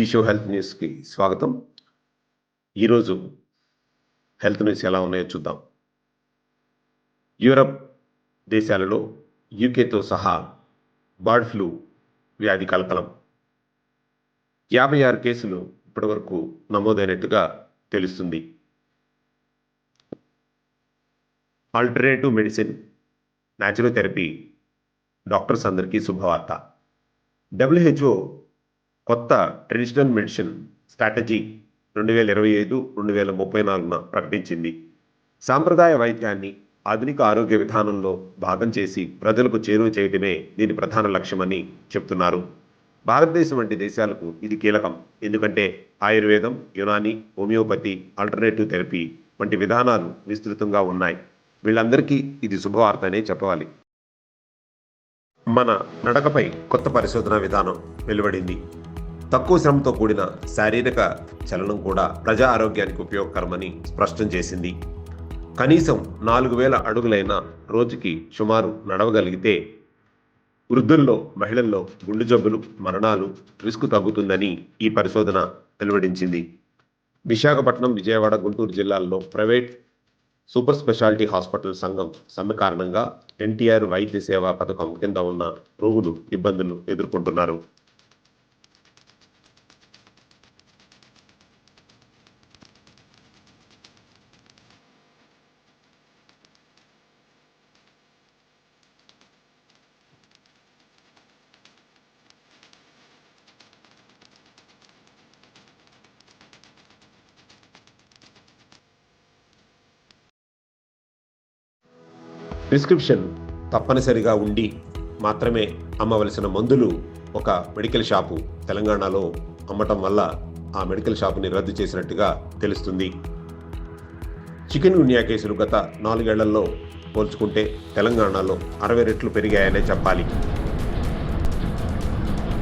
షీషో health న్యూస్కి స్వాగతం. ఈరోజు హెల్త్ న్యూస్ ఎలా ఉన్నాయో చూద్దాం. యూరప్ దేశాలలో యూకేతో సహా బర్డ్ ఫ్లూ వ్యాధి కలకలం. యాభై ఆరు కేసులు ఇప్పటివరకు నమోదైనట్టుగా తెలుస్తుంది. ఆల్టర్నేటివ్ మెడిసిన్ న్యాచురోథెరపీ డాక్టర్స్ అందరికీ శుభవార్త. డబ్ల్యూహెచ్ఓ కొత్త ట్రెడిషనల్ మెడిసిన్ స్ట్రాటజీ రెండు వేల ఇరవై ఐదు రెండు వేల ముప్పై నాలుగున ప్రకటించింది. సాంప్రదాయ వైద్యాన్ని ఆధునిక ఆరోగ్య విధానంలో భాగం చేసి ప్రజలకు చేరువ చేయడమే దీని ప్రధాన లక్ష్యమని చెప్తున్నారు. భారతదేశం వంటి దేశాలకు ఇది కీలకం. ఎందుకంటే ఆయుర్వేదం యునాని హోమియోపతి ఆల్టర్నేటివ్ థెరపీ వంటి విధానాలు విస్తృతంగా ఉన్నాయి. వీళ్ళందరికీ ఇది శుభవార్త అనే చెప్పవాలి. మన నడకపై కొత్త పరిశోధన విధానం వెలువడింది. తక్కువ శ్రమతో కూడిన శారీరక చలనం కూడా ప్రజా ఆరోగ్యానికి ఉపయోగకరమని స్పష్టం చేసింది. కనీసం నాలుగు వేల అడుగులైన రోజుకి సుమారు నడవగలిగితే వృద్ధుల్లో మహిళల్లో గుండె జబ్బులు మరణాలు రిస్క్ తగ్గుతుందని ఈ పరిశోధన వెలువడించింది. విశాఖపట్నం విజయవాడ గుంటూరు జిల్లాల్లో ప్రైవేట్ సూపర్ స్పెషాలిటీ హాస్పిటల్ సంఘం సమ్మె కారణంగా ఎన్టీఆర్ వైద్య సేవా పథకం కింద ఉన్న రోగులు ఇబ్బందులు ఎదుర్కొంటున్నారు. ప్రిస్క్రిప్షన్ తప్పనిసరిగా ఉండి మాత్రమే అమ్మవలసిన మందులు ఒక మెడికల్ షాపు తెలంగాణలో అమ్మటం వల్ల ఆ మెడికల్ షాపుని రద్దు చేసినట్టుగా తెలుస్తుంది. చికెన్ గున్యా కేసులు గత నాలుగేళ్ళలో పోల్చుకుంటే తెలంగాణలో అరవై రెట్లు పెరిగాయనే చెప్పాలి.